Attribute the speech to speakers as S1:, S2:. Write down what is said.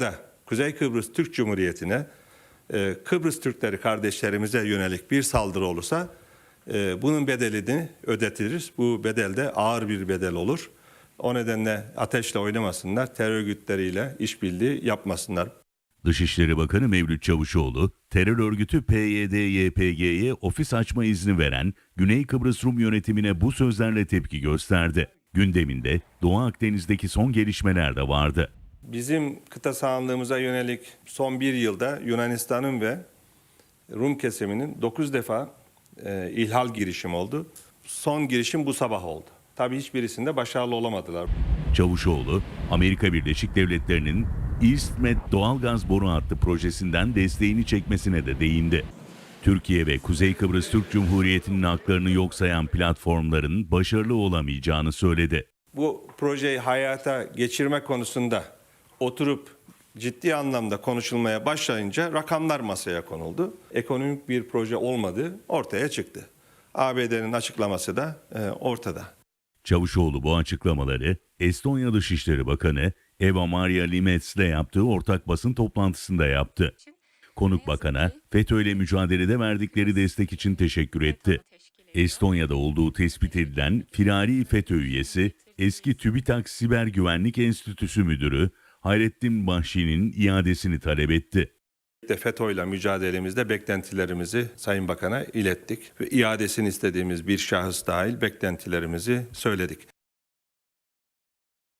S1: da Kuzey Kıbrıs Türk Cumhuriyeti'ne e, Kıbrıs Türkleri kardeşlerimize yönelik bir saldırı olursa e, bunun bedelini ödetiriz. Bu bedel de ağır bir bedel olur. O nedenle ateşle oynamasınlar, terör örgütleriyle işbirliği yapmasınlar.
S2: Dışişleri Bakanı Mevlüt Çavuşoğlu, terör örgütü PYD-YPG'ye ofis açma izni veren Güney Kıbrıs Rum yönetimine bu sözlerle tepki gösterdi. Gündeminde Doğu Akdeniz'deki son gelişmeler de vardı.
S1: Bizim kıta sahanlığımıza yönelik son bir yılda Yunanistan'ın ve Rum kesiminin 9 defa e, ilhal girişim oldu. Son girişim bu sabah oldu. Tabii hiçbirisinde başarılı olamadılar.
S2: Çavuşoğlu, Amerika Birleşik Devletleri'nin EastMed doğalgaz boru hattı projesinden desteğini çekmesine de değindi. Türkiye ve Kuzey Kıbrıs Türk Cumhuriyeti'nin haklarını yok sayan platformların başarılı olamayacağını söyledi.
S1: Bu projeyi hayata geçirme konusunda oturup ciddi anlamda konuşulmaya başlayınca rakamlar masaya konuldu. Ekonomik bir proje olmadığı ortaya çıktı. ABD'nin açıklaması da e, ortada.
S2: Çavuşoğlu bu açıklamaları Estonya Dışişleri Bakanı Eva Maria Limets'le yaptığı ortak basın toplantısında yaptı. Konuk bakana FETÖ'yle mücadelede verdikleri destek için teşekkür etti. Estonya'da olduğu tespit edilen firari FETÖ üyesi eski TÜBİTAK Siber Güvenlik Enstitüsü Müdürü Hayrettin Bahşi'nin iadesini talep etti.
S1: de FETÖ'yle mücadelemizde beklentilerimizi Sayın Bakan'a ilettik ve iadesini istediğimiz bir şahıs dahil beklentilerimizi söyledik.